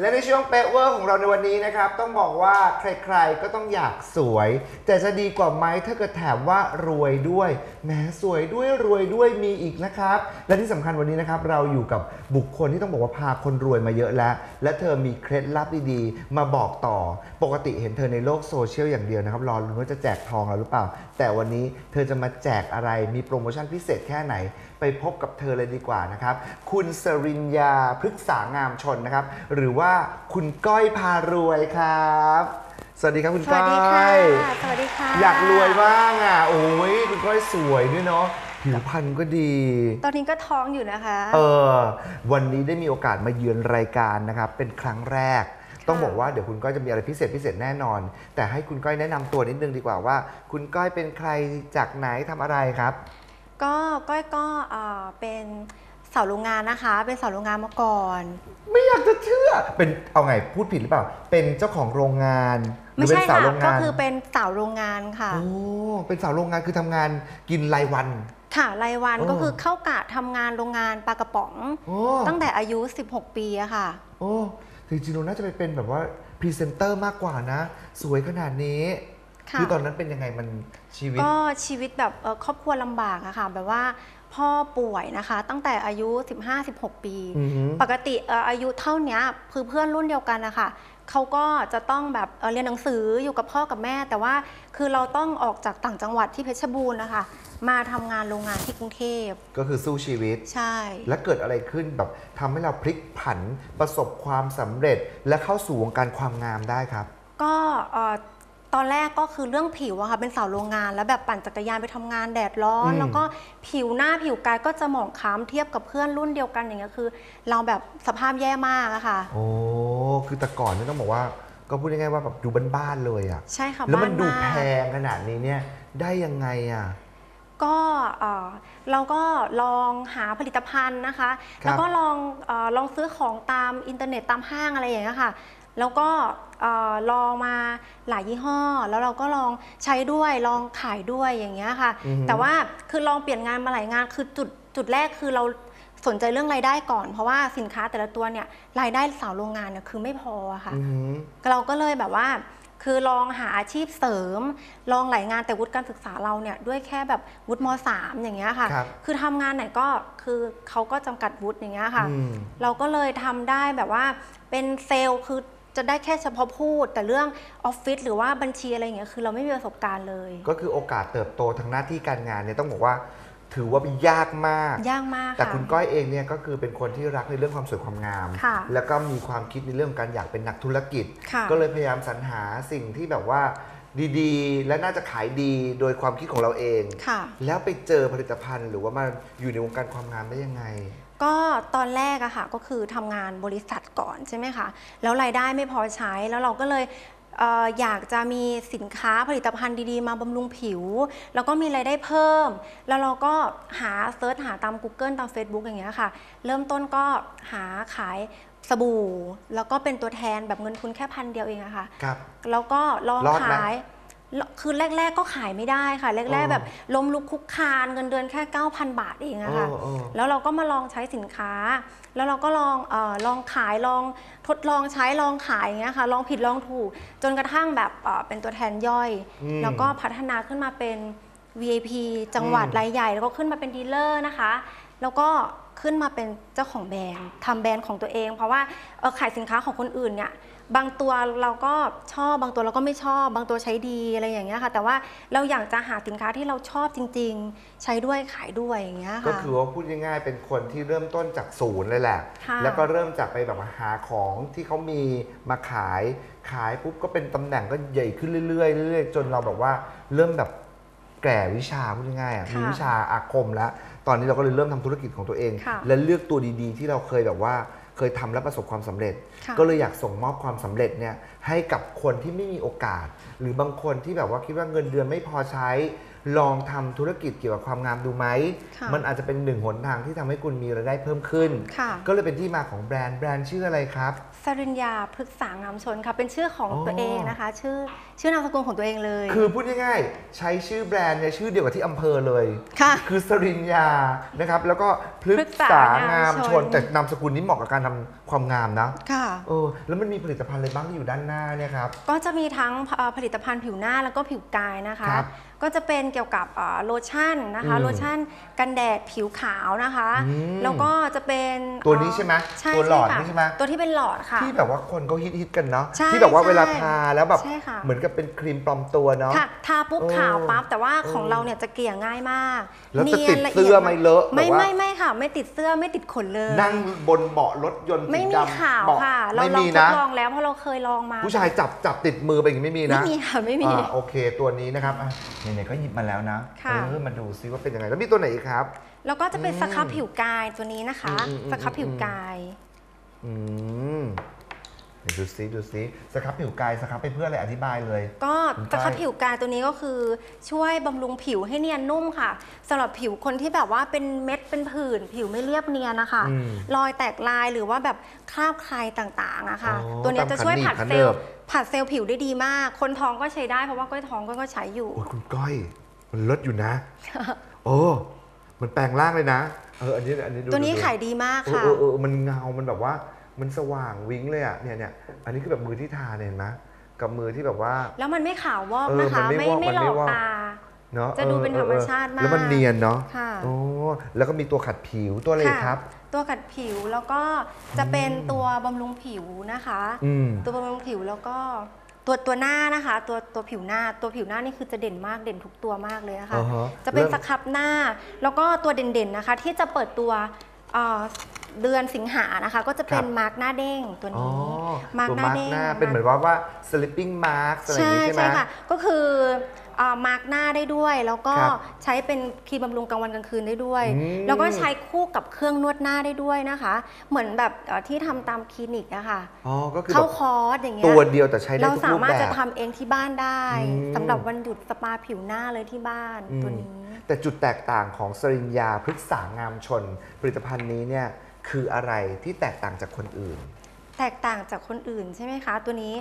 และในช่วงเป๊ะเวอร์ของเราในวันนี้นะครับ ต้องบอกว่าใครๆก็ต้องอยากสวย แต่จะดีกว่าไหมถ้าเกิดแถมว่ารวยด้วยแหมสวยด้วยรวยด้วยมีอีกนะครับ และที่สำคัญวันนี้นะครับ เราอยู่กับบุคคลที่ต้องบอกว่าพาคนรวยมาเยอะแล้ว และเธอมีเคล็ดลับดีๆ มาบอกต่อ ปกติเห็นเธอในโลกโซเชียลอย่างเดียวนะครับรอลุ้นว่าจะแจกทองหรือเปล่า แต่วันนี้เธอจะมาแจกอะไรมีโปรโมชั่นพิเศษแค่ไหน ไปพบกับเธอเลยดีกว่านะครับคุณสริญญาพฤกษางามชนนะครับหรือว่าคุณก้อยพารวยครับ สวัสดีครับคุณสก้วัอสดีค่ะยสวัสดีค่ะอยากรวยบ้างอะ โอ้ยคุณก้อยสวยด้วยเนาะผิวพรรณก็ดี ตอนนี้ก็ท้องอยู่นะคะ เออ วันนี้ได้มีโอกาสมาเยือนรายการนะครับ เป็นครั้งแรก ต้องบอกว่าเดี๋ยวคุณก้อยจะมีอะไรพิเศษพิเศษแน่นอน แต่ให้คุณก้อยแนะนำตัวนิดนึงดีกว่าว่า คุณก้อยเป็นใครจากไหนทำอะไรครับ ก็ก้อยก็เอ่อเป็น สาวโรงงานนะคะ เป็นสาวโรงงานมาก่อน ไม่อยากจะเชื่อ เป็นเอาไงพูดผิดหรือเปล่า เป็นเจ้าของโรงงานหรืไม่อเป็นใช่สาวค่ะโรงก็งานคือเป็นสาวโรงงานค่ะ โอ้เป็นสาวโรงงานคือทำงานกินรายวัน ค่ะรายวันโอ้ ก็คือเข้ากะทำงานโรงงานปลากระป๋อง โอ้ตั้งแต่อายุ 16 ปีอะค่ะ โอ้จริงๆเราน่าจะไปเป็นแบบว่าพรีเซนเตอร์มากกว่านะ สวยขนาดนี้ค่ะ อตอนนั้นเป็นยังไงมันชีวิต ก็ชีวิตแบบเอ่อครอบครัวลำบากอะค่ะ แบบว่า พ่อป่วยนะคะ ตั้งแต่อายุ 15-16 ปีอือหือปกติเอ่ออายุเท่าเนี้ยคือเพื่อนรุ่นเดียวกันนะคะเขาก็จะต้องแบบเอ่อเรียนหนังสืออยู่กับพ่อกับแม่ แต่ว่าคือเราต้องออกจากต่างจังหวัดที่เพชรบูรณ์นะคะมาทำงานโรงงานที่กรุงเทพ ก็คือสู้ชีวิต ใช่ และเกิดอะไรขึ้นแบบทำให้เราพลิกผันประสบความสำเร็จและเข้าสู่วงการความงามได้ครับ ก็เอ่อ ตอนแรกก็คือเรื่องผิวอะค่ะเป็นสาวโรงงาน แล้วแบบปั่นจักรยานไปทำงานแดดร้อน อืม แล้วก็ผิวหน้าผิวกายก็จะหมองคล้ำเทียบกับเพื่อนรุ่นเดียวกันอย่างเงี้ยคือ เราแบบสภาพแย่มากอะค่ะ โอ้คือแต่ก่อนเนี่ยต้องบอกว่า ก็พูดง่ายๆว่าแบบดูบ้านๆเลยอะใช่ค่ะแล้วมันบ้าดูมาแพกงขนาดนี้เนี่ยได้ยังไงอะ ก็เอ่อเราก็ลองหาผลิตภัณฑ์นะคะ ครับแล้วก็ลองเออลองซื้อของตามอินเทอร์เน็ตตามห้างอะไรอย่างเงี้ยค่ะ แล้วก็เออ ลองมาหลายยี่ห้อ แล้วเราก็ลองใช้ด้วยลองขายด้วยอย่างเงี้ยค่ะ อือฮึ แต่ว่าคือลองเปลี่ยนงานมาหลายงานคือจุดจุดแรกคือเราสนใจเรื่องรายได้ก่อน เพราะว่าสินค้าแต่ละตัวเนี่ยรายได้สาวโรงงานเนี่ยคือไม่พออะค่ะ อือหือ เราก็เลยแบบว่า คือลองหาอาชีพเสริม ลองหลายงานแต่วุฒิการศึกษาเราเนี่ยด้วยแค่แบบวุฒิมสามอย่างเงี้ยค่ะ ครับ คือทำงานไหนก็คือเขาก็จำกัดวุฒิอย่างเงี้ยค่ะ อืม เราก็เลยทำได้แบบว่าเป็นเซลล์คือ จะได้แค่เฉพาะพูด แต่เรื่องออฟฟิศหรือว่าบัญชีอะไรอย่างเงี้ยคือเราไม่มีประสบการณ์เลย ก็คือโอกาสเติบโตทางหน้าที่การงานเนี่ยต้องบอกว่า ถือว่าเป็นยากมาก ยากมากแต่ค่ะคุณก้อยเองเนี่ยก็คือเป็นคนที่รักในเรื่องความสวยความงาม ค่ะแล้วก็มีความคิดในเรื่องของการอยากเป็นนักธุรกิจ ค่ะ ก็เลยพยายามสรรหาสิ่งที่แบบว่าดีๆ และน่าจะขายดีโดยความคิดของเราเอง ค่ะ แล้วไปเจอผลิตภัณฑ์หรือว่ามาอยู่ในวงการความงามได้ยังไง ก็ตอนแรกอะค่ะก็คือทำงานบริษัทก่อนใช่ไหมคะ แล้วรายได้ไม่พอใช้แล้วเราก็เลยเอ่ออยากจะมีสินค้าผลิตภัณฑ์ดีๆ มาบำรุงผิว แล้วก็มีรายได้เพิ่ม แล้วเราก็หาเซิร์ชหาตาม Google ตาม Facebook อย่างเงี้ยค่ะ เริ่มต้นก็หาขายสบู่ แล้วก็เป็นตัวแทนแบบเงินทุนแค่พันเดียวเองอะค่ะ ครับ แล้วก็ลองรอดไหม ขาย คือแรก ๆก็ขายไม่ได้ค่ะ แรกเออๆแบบล้มลุกคุกคานเงินเดือนแค่ 9,000 บาทเองอะค่ะเออเออแล้วเราก็มาลองใช้สินค้า แล้วเราก็ลองเออลองขายลองทดลองใช้ลองขายอย่างเงี้ยค่ะลองผิดลองถูก จนกระทั่งแบบเอ่อเป็นตัวแทนย่อยอืมแล้วก็พัฒนาขึ้นมาเป็น VIP จังหวัดอืมรายใหญ่ แล้วก็ขึ้นมาเป็นดีลเลอร์นะคะ แล้วก็ขึ้นมาเป็นเจ้าของแบรนด์ทำแบรนด์ของตัวเอง เพราะว่าเอ่อขายสินค้าของคนอื่นเนี่ย บางตัวเราก็ชอบบางตัวเราก็ไม่ชอบ บางตัวใช้ดีอะไรอย่างเงี้ยค่ะ แต่ว่าเราอยากจะหาสินค้าที่เราชอบจริง ๆ ใช้ด้วยขายด้วยอย่างเงี้ยก็ค่ะคือว่าพูดง่ายๆ เป็นคนที่เริ่มต้นจากศูนย์เลยแหละ ค่ะ แล้วก็เริ่มจากไปแบบว่าหาของที่เขามีมาขาย ขายปุ๊บก็เป็นตำแหน่งก็ใหญ่ขึ้นเรื่อยๆเรื่อยๆจนเราแบบว่าเริ่มแบบแก่วิชาพูดง่ายๆอะค่ะมีวิชาอาคมแล้ว ตอนนี้เราก็เลยเริ่มทำธุรกิจของตัวเอง ค่ะ และเลือกตัวดีๆ ที่เราเคยแบบว่า เคยทำและประสบความสำเร็จค่ะก็เลยอยากส่งมอบความสำเร็จเนี่ยให้กับคนที่ไม่มีโอกาส หรือบางคนที่แบบว่าคิดว่าเงินเดือนไม่พอใช้ ลองทำธุรกิจเกี่ยวกับความงามดูไหม ค่ะมันอาจจะเป็นหนึ่งหนทางที่ทำให้คุณมีรายได้เพิ่มขึ้น ค่ะ ก็เลยเป็นที่มาของแบรนด์แบรนด์ชื่ออะไรครับ สริญญาพฤกษางามชนค่ะ เป็นชื่อของอ๋อ ตัวเองนะคะ ชื่อชื่อนามสกุลของตัวเองเลยคือพูดง่ายๆ ใช้ชื่อแบรนด์เนี่ยชื่อเดียวกับที่อำเภอเลย ค่ะ คือสริญญานะครับ แล้วก็พฤกษางามชนแต่นามสกุลนี้เหมาะกับการทำความงามนะค่ะ เออแล้วมันมีผลิตภัณฑ์อะไรบ้างที่อยู่ด้านหน้าเนี่ยครับ ก็จะมีทั้งเอ่อผลิตภัณฑ์ผิวหน้าแล้วก็ผิวกายนะคะ ครับก็จะเป็นเกี่ยวกับเอ่อโลชั่นนะคะอืมโลชั่นกันแดดผิวขาวนะคะอืมแล้วก็จะเป็นตัวนี้ใช่ไหมใช่ตัวหลอดค่ะนี่ใช่ไหมตัวที่เป็นหลอดค่ะที่แบบว่าคนเขาฮิตๆกันเนาะใช่ที่แบบว่าใช่เวลาทาแล้วแบบใช่ค่ะเหมือนกับเป็นครีมปลอมตัวเนาะค่ะทาปุ๊บเออขาวปั๊บแต่ว่าเออของเราเนี่ยจะเกลี่ยง่ายมากแล้วจะนียติดละเสื้อไหมเลอะไม่แบบว่าไม่ไม่ ค่ะไม่ติดเสื้อไม่ติดขนเลย นั่งบนเบาะรถยนต์สีไม่มีดำขาวเบาค่ะ เราไม่ลองมีทดนะ ลองแล้วเพราะเราเคยลองมาผู้ชายจับจับติดมือไปอย่างนี้ไม่มีไม่นะมีค่ะไม่มี อ่าโอเค ตัวนี้นะครับอะไหนๆก็หยิบมาแล้วนะค่ะ เออมาดูซิว่าเป็นยังไงแล้วมีตัวไหนอีกครับ แล้วก็จะเป็นอืมสครับผิวกายตัวนี้นะคะ อืมอืมอืม สครับผิวกาย อืมเดี๋ยวดูซิดูซิสครับผิวกายสครับไปเพื่ออะไรอธิบายเลย ก็คุณสครับก้อยผิวกายตัวนี้ก็คือช่วยบำรุงผิวให้เนียนนุ่มค่ะสำหรับผิวคนที่แบบว่าเป็นเม็ดเป็นผื่นผิวไม่เรียบเนียนนะคะอืมรอยแตกลายหรือว่าแบบคราบใครต่างๆอะค่ะ อ๋อตัวเนี้ยจะช่วยตามขัผันดหนีบขันเซลล์เนิบผัดเซลล์ผิวได้ดีมาก คนท้องก็ใช้ได้เพราะว่าก้อยท้องก้อยก็ใช้อยู่ โอ้ยคุณก้อย มันลดอยู่นะ โอ้มันแปลงร่างเลยนะ เอออันนี้อันนี้ดูตัวนี้ดูขายดีมากเออค่ะ เออเออมันเงา มันแบบว่า มันสว่างวิ้งเลยอะเนี่ยเนี่ยอันนี้คือแบบมือที่ทาเนี่ยเห็นไหมกับมือที่แบบว่า แล้วมันไม่ขาววอกเออนะคะมันไม่ไม่วอกไม่มันหลไม่อกวอกตาเนาะจะดูออเป็นออธรรมชาติมากแล้วมันเนียนเนาะค่ะโอ้แล้วก็มีตัวขัดผิวตัวอะไรอีกค่ะครับ ตัวกัดผิวแล้วก็จะเป็นตัวบำรุงผิวนะคะอืมตัวบำรุงผิวแล้วก็ตัวตัวหน้านะคะ ตัวตัวผิวหน้าตัวผิวหน้านี่คือจะเด่นมากเด่นทุกตัวมากเลยนะคะอ่าฮะจะเป็นเริ่มสครับหน้าแล้วก็ตัวเด่นๆนะคะ ที่จะเปิดตัว เอ่อเดือนสิงหานะคะ ก็จะเป็นครับ มาร์กหน้าเด้งตัวอ๋อนี้ มาร์กตัวหน้ามาร์กเด้งหน้าเป็นเหมือนว่าว่า sleeping mask อะไรอย่างใช่นี้ใช่ไหม ใช่ค่ะ ก็คือเอ่อมาร์กหน้าได้ด้วย แล้วก็ครับใช้เป็นครีมบำรุงกลางวันกลางคืนได้ด้วย อืม แล้วก็ใช้คู่กับเครื่องนวดหน้าได้ด้วยนะคะ เหมือนแบบเอ่อที่ทำตามคลินิกอะค่ะ อ๋อก็คือเข้าแบบคอร์สอย่างเงี้ย ตัวเดียวแต่ใช้ได้เราทุกสารูปมารถแบจะบ ทำเองที่บ้านได้อืมสำหรับวันหยุดสปาผิวหน้าเลยที่บ้านอืม ตัวนี้ แต่จุดแตกต่างของสริญญาพฤกษางามชน ผลิตภัณฑ์นี้เนี่ย คืออะไรที่แตกต่างจากคนอื่น แตกต่างจากคนอื่นใช่ไหมคะ ตัวนี้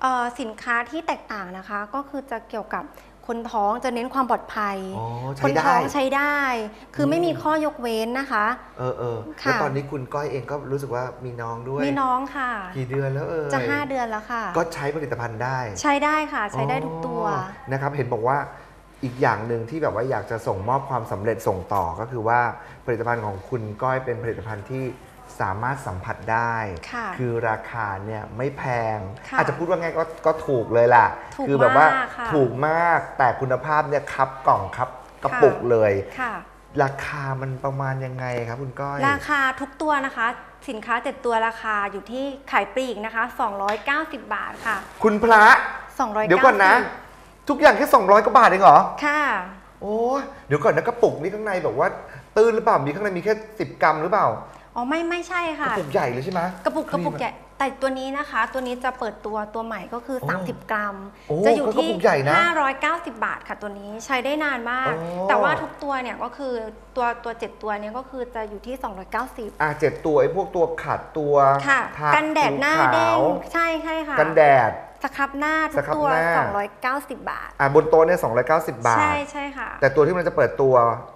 เอ่อสินค้าที่แตกต่างนะคะ ก็คือจะเกี่ยวกับคนท้องจะเน้นความปลอดภัยอ๋อคใช้นได้ท้องใช้ได้ คืออมไม่มีข้อยกเว้นนะคะ เออเออค่ะแล้วตอนนี้คุณก้อยเองก็รู้สึกว่ามีน้องด้วย มีน้องค่ะ กี่เดือนแล้วเออ จะ 5 เดือนแล้วค่ะ ก็ใช้ผลิตภัณฑ์ได้ ใช้ได้ค่ะ ใช้ได้ทุกตัวอ๋อนะครับ เห็นบอกว่า อีกอย่างหนึ่งที่แบบว่าอยากจะส่งมอบความสำเร็จส่งต่อก็คือว่าผลิตภัณฑ์ของคุณก้อยเป็นผลิตภัณฑ์ที่สามารถสัมผัสได้ค่ะอราคาเนี่ยไม่แพงค่ะอาจจะพูดว่าไงก็ก็ถูกเลยล่ะถูกคืแบบว่ามากค่ะถูกมากแต่คุณภาพเนี่ยครับกล่องครับกระปุกเลยค่ะราคามันประมาณยังไงครับคุณก้อย ราคาทุกตัวนะคะ สินค้าเจ็ดตัวราคาอยู่ที่ขายปลีกนะคะ 290 บาทค่ะ คุณพระ 290 เดี๋ยวก่อนนะ ทุกอย่างแค่ 200กว่าบาทเองเหรอ ค่ะ โอ้ยเดี๋ยวก่อนนะกระปุกนี่ข้างในแบบว่า ตื้นหรือเปล่า มีข้างในมีแค่ 10 กรัมหรือเปล่า อ๋อ ไม่ ไม่ใช่กค่ะ ระปุกใหญ่เลยใช่ไหม กระปุกกระปุกคมใหญ่ แต่ตัวนี้นะคะ ตัวนี้จะเปิดตัวตัวใหม่ก็คือ โอ้30 กรัม โอ้จะอยู่ก็กระที่ ปุกใหญ่นะ590 บาทค่ะตัวนี้ใช้ได้นานมาก โอ้ แต่ว่าทุกตัวเนี่ยก็คือตัวตัวเจ็ดตัวเนี้ก็คือจะอยู่ที่ 290 อะเจ็ดตัวไอ้พวกตัวขัดตัวค่ะ ทากันแดดหน้าผิวขวเด้งใช่ใช่ค่ะ กันแดด สครับหน้าทุสกครับตัว หน้า 290 บาท อะบนโต๊ะเนี่ย290 บาท ใช่ใช่ค่ะ แต่ตัวที่มันจะเปิดตัว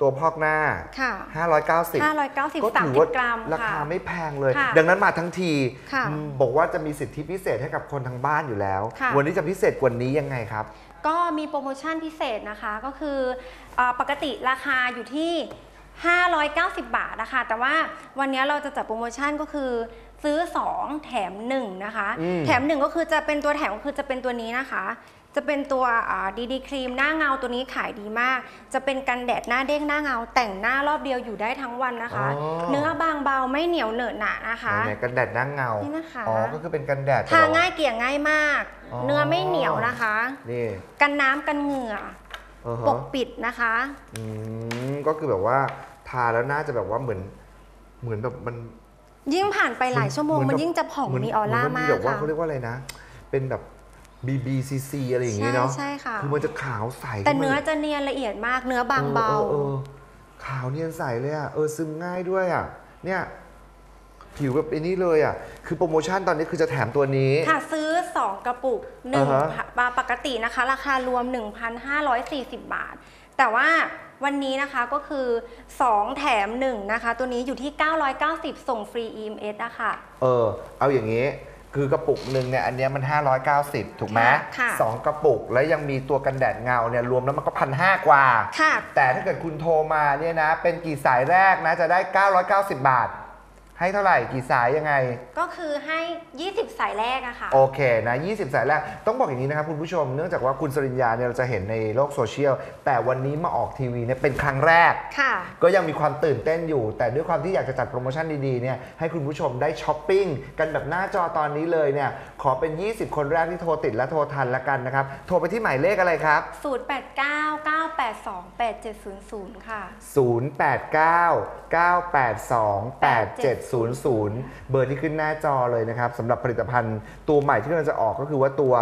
ตัวพอกหน้า ค่ะ 590 590 ก็ถือว่า30 กรัมราค่ะ คาไม่แพงเลย ค่ะดังนั้นมาทั้งทีค่ะอืมบอกว่าจะมีสิทธิพิเศษให้กับคนทางบ้านอยู่แล้ว ค่ะ วันนี้จะพิเศษกว่านี้ยังไงครับ ก็มีโปรโมชั่นพิเศษนะคะก็คือเออปกติราคาอยู่ที่ 590 บาทนะคะ แต่ว่าวันนี้เราจะจัดโปรโมชั่นก็คือซื้อ 2 แถม 1 นะคะ อืม แถม 1 ก็คือจะเป็นตัวแถมก็คือจะเป็นตัวนี้นะคะ จะเป็นตัวดีดีครีมหน้าเงาตัวนี้ขายดีมาก จะเป็นกันแดดหน้าเด้งหน้าเงา แต่งหน้ารอบเดียวอยู่ได้ทั้งวันนะคะ อ๋อ เนื้อบางเบาไม่เหนียวเหนอะหนะนะคะ ไหนๆกันแดดหน้าเงานี่นะคะ อ๋อ ก็คือเป็นกันแดดแต่ทาแบบว่ง่ายเกลี่ยง่ายมาก อ๋อ เนื้อไม่เหนียวนะคะ นี่ กันน้ำกันเหงื่อ อือปฮะกปิดนะคะ อืมก็คือแบบว่าทาแล้วน่าจะแบบว่าเหมือน เหมือนแบบมัน ยิ่งผ่านไปหลายชั่วโมงเหมันแบบยิ่งจะผ่องเหมีออร่าเหนมากแบบว่าค่ะ เขาเรียกว่าอะไรนะ เป็นแบบ BBCC อะไรอย่างงี้เนาะใช่ค่ะ คือมันจะขาวใสแต่ขึ้มาเนื้อลยจะเนียนละเอียดมาก เนื้อบางเบา ออออเออขาวเนียนใสเลยอะ เออซึมง่ายด้วยอะ เนี่ย ผิวแบบไอ้นี่เลยอะ คือโปรโมชั่นตอนนี้คือจะแถมตัวนี้ ค่ะซื้อ 2 กระปุก1อ่าฮะปกตินะคะ ราคารวม 1,540 บาท แต่ว่าวันนี้นะคะก็คือ 2 แถม 1 นะคะ ตัวนี้อยู่ที่ 990 ส่งฟรี EMS อะค่ะ เออ เอาอย่างนี้ คือกระปุกหนึ่งเนี่ย อันเนี้ยมัน 590 ถูกไหมค่ะค่ะ สองกระปุก แล้วยังมีตัวกันแดดเงาเนี่ย รวมแล้วมันก็พันห้ากว่า ค่ะ แต่ถ้าเกิดคุณโทรมาเนี่ยนะ เป็นกี่สายแรกนะ จะได้ 990 บาท ให้เท่าไหร่กี่สายยังไง ก็คือให้ 20 สายแรกอะค่ะ โอเคนะ 20 สายแรก ต้องบอกอย่างนี้นะครับคุณผู้ชม เนื่องจากว่าคุณสริญญาเนี่ยเราจะเห็นในโลกโซเชียล แต่วันนี้มาออกทีวีเนี่ยเป็นครั้งแรก ค่ะ ก็ยังมีความตื่นเต้นอยู่ แต่ด้วยความที่อยากจะจัดโปรโมชั่นดีๆเนี่ยให้คุณผู้ชมได้ช้อปปิ้งกันแบบหน้าจอตอนนี้เลยเนี่ยขอเป็น 20 คนแรกที่โทรติดและโทรทันละกันนะครับ โทรไปที่หมายเลขอะไรครับ 0899828700 ค่ะ 089-982-8700 เบอร์ที่ขึ้นหน้าจอเลยนะครับสำหรับผลิตภัณฑ์ตัวใหม่ที่กำลังจะออกก็คือว่าตัว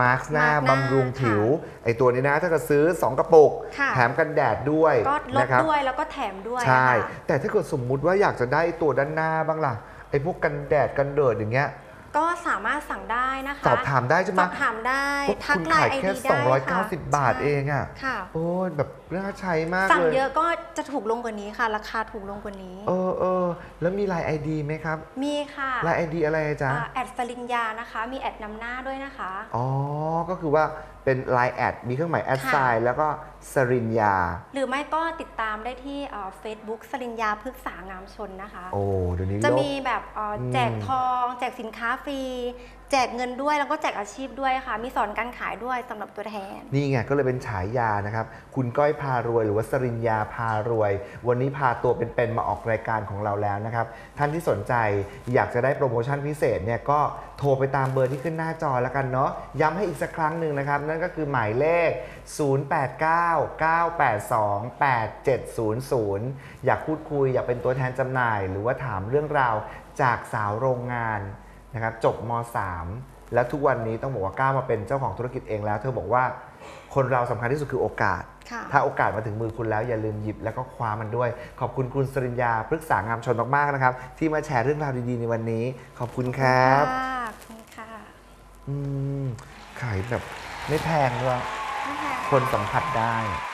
มาร์คหน้ามาร์คหน้าบำรุงผิว ไอตัวนี้นะถ้าเกิดซื้อ 2 กระปุก ค่ะ แถมกันแดดด้วยก็ลดนะครับด้วยแล้วก็แถมด้วยใช่ นะคะ แต่ถ้าเกิดสมมุติว่าอยากจะได้ตัวด้านหน้าบ้างล่ะไอ้พวกกันแดดกันเดิดอย่างเงี้ย ก็สามารถสั่งได้นะคะสอบถามได้ใช่ไหสมอบถามได้ก็ทักคุณไลขายน์ไอแค่ดีได้ค่ะ290 บาทเองอะค่ะโอ้ยแบบน่าใช้มากสั่งเลยเยอะก็จะถูกลงกว่านี้ค่ะ ราคาถูกลงกว่านี้ เออเออแล้วมีไลน์ไอดีไหมครับ มีค่ะไลน์ไอดีอะไรอะจ๊ะอ่าแอดสลินยานะคะ มีแอดนำหน้าด้วยนะคะอ๋อก็คือว่า เป็น Line แอดมีเครื่องหมายแอดค่ะไซน์แล้วก็สรินยาหรือไม่ก็ติดตามได้ที่เฟซบุ๊กสลินยาพฤกษางามชนนะคะ โอ้เดี๋ยวนี้จะโลก มีแบบเอ่ออม แจกทอง แจกสินค้าฟรี แจกเงินด้วยแล้วก็แจกอาชีพด้วยค่ะ มีสอนการขายด้วยสำหรับตัวแทน นี่ไงก็เลยเป็นฉายานะครับ คุณก้อยพารวย หรือว่าสรินยาพารวย วันนี้พาตัวเป็นๆมาออกรายการของเราแล้วนะครับ ท่านที่สนใจอยากจะได้โปรโมชั่นพิเศษเนี่ยก็โทรไปตามเบอร์ที่ขึ้นหน้าจอแล้วกันเนาะย้ำให้อีกสักครั้งหนึ่งนะครับ นั่นก็คือหมายเลข 0899828700 อยากพูดคุยอยากเป็นตัวแทนจำหน่าย หรือว่าถามเรื่องราวจากสาวโรงงาน นะครับจบม .3 แล้วทุกวันนี้ต้องบอกว่าก้าวมาเป็นเจ้าของธุรกิจเองแล้ว เธอบอกว่าคนเราสำคัญที่สุดคือโอกาสค่ะถ้าโอกาสมาถึงมือคุณแล้วอย่าลืมหยิบแล้วก็คว้ามันด้วย ขอบคุณคุณสริญญาพฤกษางามชนมากๆนะครับ ที่มาแชร์เรื่องราวดีๆในวันนี้ ขอบคุณครับค่ะขอบคุณค่ะอืมขายแบบไม่แพงด้วยไม่แพงคนสัมผัสได้ค